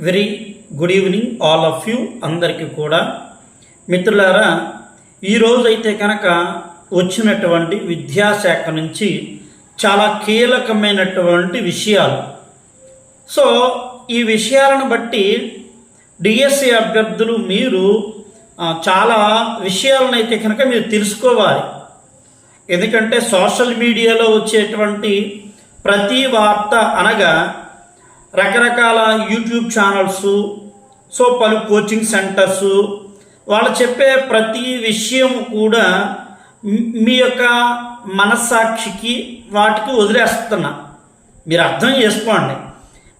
Very good evening all of you అందరికీ కూడా. మిత్రులారా ఈరోజైతే కనుక వచ్చినటువంటి విద్యాశాఖ నుంచి చాలా కీలకమైనటువంటి విషయాలు. సో ఈ విషయాలను బట్టి డిఎస్సి అభ్యర్థులు మీరు చాలా విషయాలను అయితే కనుక మీరు తెలుసుకోవాలి. ఎందుకంటే సోషల్ మీడియాలో వచ్చేటువంటి ప్రతి వార్త అనగా రకరకాల యూట్యూబ్ ఛానల్స్ సో పలు కోచింగ్ సెంటర్స్ వాళ్ళు చెప్పే ప్రతి విషయం కూడా మీ- యొక్క మనస్సాక్షికి వాటికి వదిలేస్తున్నా. మీరు అర్థం చేసుకోండి.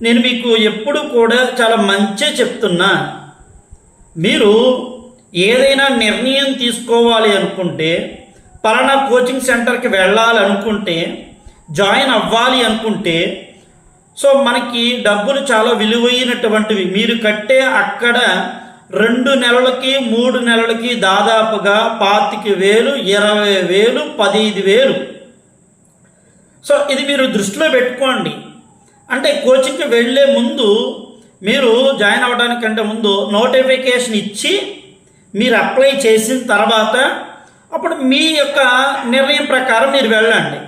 నేను మీకు ఎప్పుడు కూడా చాలా మంచి చెప్తున్నా. మీరు ఏదైనా నిర్ణయం తీసుకోవాలి అనుకుంటే పలానా కోచింగ్ సెంటర్కి వెళ్ళాలి అనుకుంటే జాయిన్ అవ్వాలి అనుకుంటే సో మనకి డబ్బులు చాలా విలువైనటువంటివి. మీరు కట్టే అక్కడ రెండు నెలలకి మూడు నెలలకి దాదాపుగా పాతిక వేలు ఇరవై వేలు పదిహేను వేలు. సో ఇది మీరు దృష్టిలో పెట్టుకోండి. అంటే కోచింగ్కి వెళ్ళే ముందు మీరు జాయిన్ అవ్వడానికంటే ముందు నోటిఫికేషన్ ఇచ్చి మీరు అప్లై చేసిన తర్వాత అప్పుడు మీ యొక్క నిర్ణయం ప్రకారం మీరు వెళ్ళండి.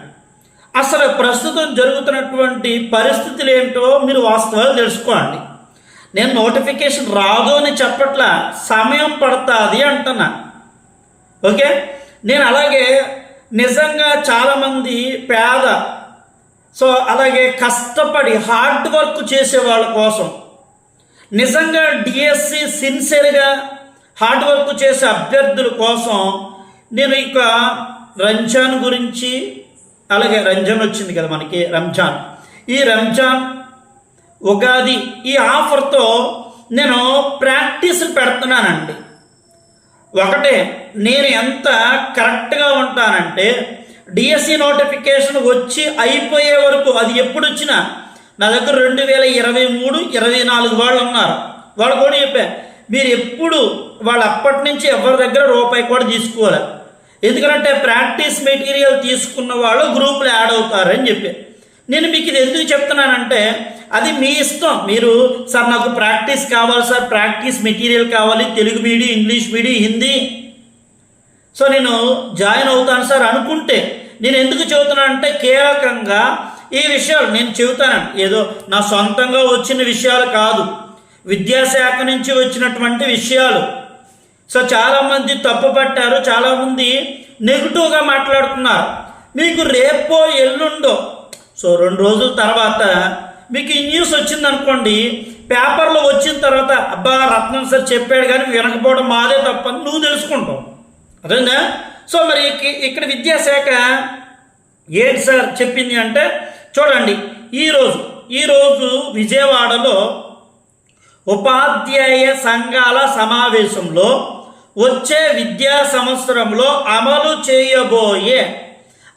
అసలు ప్రస్తుతం జరుగుతున్నటువంటి పరిస్థితులు ఏంటో మీరు వాస్తవాలు తెలుసుకోండి. నేను నోటిఫికేషన్ రాదు అని చెప్పట్లా సమయం పడుతుంది అంటున్నా. ఓకే? నేను అలాగే నిజంగా చాలామంది పేద సో అలాగే కష్టపడి హార్డ్ వర్క్ చేసే వాళ్ళ కోసం నిజంగా డిఎస్సి సిన్సియర్గా హార్డ్ వర్క్ చేసే అభ్యర్థుల కోసం నేను ఇక రంజాన్ గురించి అలాగే రంజాన్ వచ్చింది కదా మనకి రంజాన్. ఈ రంజాన్ ఉగాది ఈ ఆఫర్తో నేను ప్రాక్టీస్ పెడుతున్నానండి. ఒకటే నేను ఎంత కరెక్ట్గా ఉంటానంటే డిఎస్సి నోటిఫికేషన్ వచ్చి అయిపోయే వరకు అది ఎప్పుడు వచ్చినా నా దగ్గర రెండు వేల ఇరవై మూడు ఇరవై నాలుగు వాళ్ళు ఉన్నారు. వాళ్ళు కూడా చెప్పా మీరు ఎప్పుడు వాళ్ళు అప్పటి నుంచి ఎవరి దగ్గర రూపాయి కూడా తీసుకోవాలి ఎందుకంటే ప్రాక్టీస్ మెటీరియల్ తీసుకున్న వాళ్ళు గ్రూపులు యాడ్ అవుతారని చెప్పి. నేను మీకు ఇది ఎందుకు చెప్తున్నానంటే అది మీ ఇష్టం. మీరు సార్ నాకు ప్రాక్టీస్ కావాలి సార్ ప్రాక్టీస్ మెటీరియల్ కావాలి Telugu medium English medium Hindi. So నేను జాయిన్ అవుతాను సార్ అనుకుంటే నేను ఎందుకు చెబుతున్నానంటే కీలకంగా ఈ విషయాలు నేను చెబుతాను ఏదో నా సొంతంగా వచ్చిన విషయాలు కాదు. విద్యాశాఖ నుంచి వచ్చినటువంటి విషయాలు. సో చాలామంది తప్పు పట్టారు చాలామంది నెగిటివ్గా మాట్లాడుతున్నారు. మీకు రేపో ఎల్లుండో సో రెండు రోజుల తర్వాత మీకు ఈ న్యూస్ వచ్చిందనుకోండి పేపర్లో వచ్చిన తర్వాత అబ్బా రత్నం సార్ చెప్పాడు కానీ వినకపోవడం మాదే తప్పని నువ్వు తెలుసుకుంటావు. అదేనా సో మరి ఇక్కడ విద్యాశాఖ ఏంటి సార్ చెప్పింది అంటే చూడండి ఈరోజు ఈరోజు విజయవాడలో ఉపాధ్యాయ సంఘాల సమావేశంలో వచ్చే విద్యా సంవత్సరంలో అమలు చేయబోయే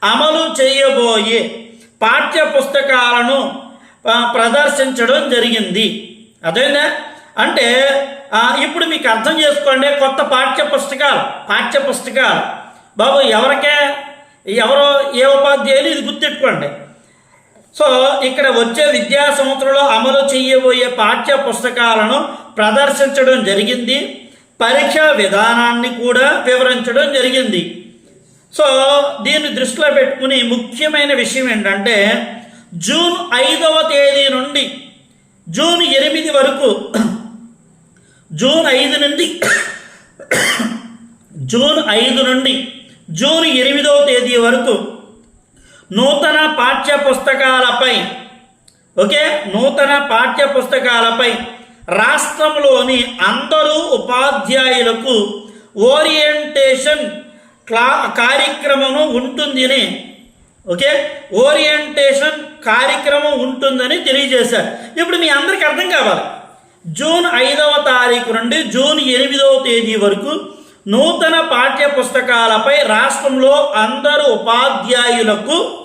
అమలు చేయబోయే పాఠ్య పుస్తకాలను ప్రదర్శించడం జరిగింది. అదేనా? అంటే ఇప్పుడు మీకు అర్థం చేసుకోండి కొత్త పాఠ్య పుస్తకాలు పాఠ్య పుస్తకాలు బాబు ఎవరికే? ఎవరో ఏ ఉపాధ్యాయులు ఇది గుర్తెట్టుకోండి సో ఇక్కడ వచ్చే విద్యా సంవత్సరంలో అమలు చేయబోయే పాఠ్య పుస్తకాలను ప్రదర్శించడం జరిగింది. పరీక్షా విధానాన్ని కూడా వివరించడం జరిగింది. సో దీన్ని దృష్టిలో పెట్టుకుని ముఖ్యమైన విషయం ఏంటంటే జూన్ ఐదవ తేదీ నుండి జూన్ ఎనిమిది వరకు జూన్ ఐదు నుండి జూన్ ఐదు నుండి జూన్ ఎనిమిదవ తేదీ వరకు నూతన పాఠ్య పుస్తకాలపై ఓకే? నూతన పాఠ్య పుస్తకాలపై రాష్ట్రంలోని అందరూ ఉపాధ్యాయులకు ఓరియంటేషన్ క్లా కార్యక్రమం ఉంటుందని ఓకే? ఓరియంటేషన్ కార్యక్రమం ఉంటుందని తెలియజేశారు. ఇప్పుడు మీ అందరికీ అర్థం కావాలి. జూన్ ఐదవ తారీఖు నుండి జూన్ ఎనిమిదవ తేదీ వరకు నూతన పాఠ్య పుస్తకాలపై రాష్ట్రంలో అందరు ఉపాధ్యాయులకు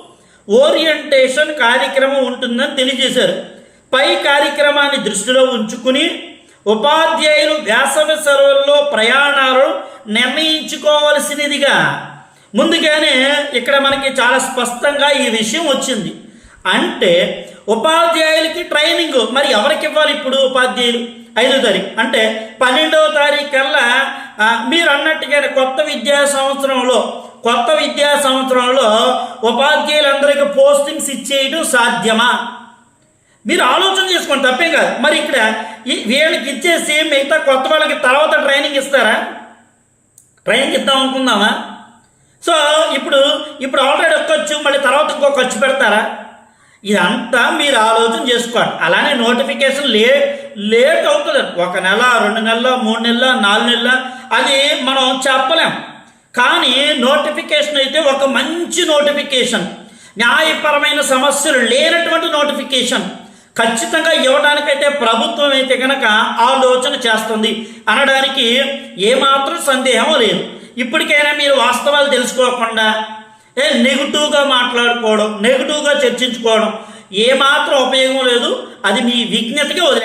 ఓరియంటేషన్ కార్యక్రమం ఉంటుందని తెలియజేశారు. పై కార్యక్రమాన్ని దృష్టిలో ఉంచుకుని ఉపాధ్యాయులు వేసవి సెలవుల్లో ప్రయాణాలు నిర్ణయించుకోవలసినదిగా. ముందుగానే ఇక్కడ మనకి చాలా స్పష్టంగా ఈ విషయం వచ్చింది. అంటే ఉపాధ్యాయులకి ట్రైనింగ్ మరి ఎవరికి ఇవ్వాలి ఇప్పుడు ఉపాధ్యాయులు? ఐదో తారీఖు. అంటే పన్నెండవ తారీఖు కల్లా మీరు అన్నట్టుగానే కొత్త విద్యా సంవత్సరంలో కొత్త విద్యా సంవత్సరంలో ఉపాధ్యాయులందరికీ పోస్టింగ్స్ ఇచ్చేయడం సాధ్యమా? మీరు ఆలోచన చేసుకోండి తప్పేం కాదు. మరి ఇక్కడ వీళ్ళకి ఇచ్చేసి మిగతా కొత్త వాళ్ళకి తర్వాత ట్రైనింగ్ ఇస్తారా? ట్రైనింగ్ ఇద్దాం అనుకుందామా? సో ఇప్పుడు ఇప్పుడు ఆల్రెడీ ఒక ఖర్చు మళ్ళీ తర్వాత ఇంకో ఖర్చు పెడతారా? ఇదంతా మీరు ఆలోచన చేసుకోండి. అలానే నోటిఫికేషన్ లే లేట్ అవుతుంది. ఒక నెల రెండు నెలల మూడు నెలల నాలుగు నెలల అది మనం చెప్పలేం. కానీ నోటిఫికేషన్ అయితే ఒక మంచి నోటిఫికేషన్ న్యాయపరమైన సమస్యలు లేనటువంటి నోటిఫికేషన్ ఖచ్చితంగా ఇవ్వడానికైతే ప్రభుత్వం అయితే కనుక ఆలోచన చేస్తుంది. అనడానికి ఏమాత్రం సందేహం లేదు. ఇప్పటికైనా మీరు వాస్తవాలు తెలుసుకోకుండా ఏ నెగిటివ్గా మాట్లాడుకోవడం నెగిటివ్గా చర్చించుకోవడం ఏమాత్రం ఉపయోగం లేదు. అది మీ విజ్ఞతకి వదిలే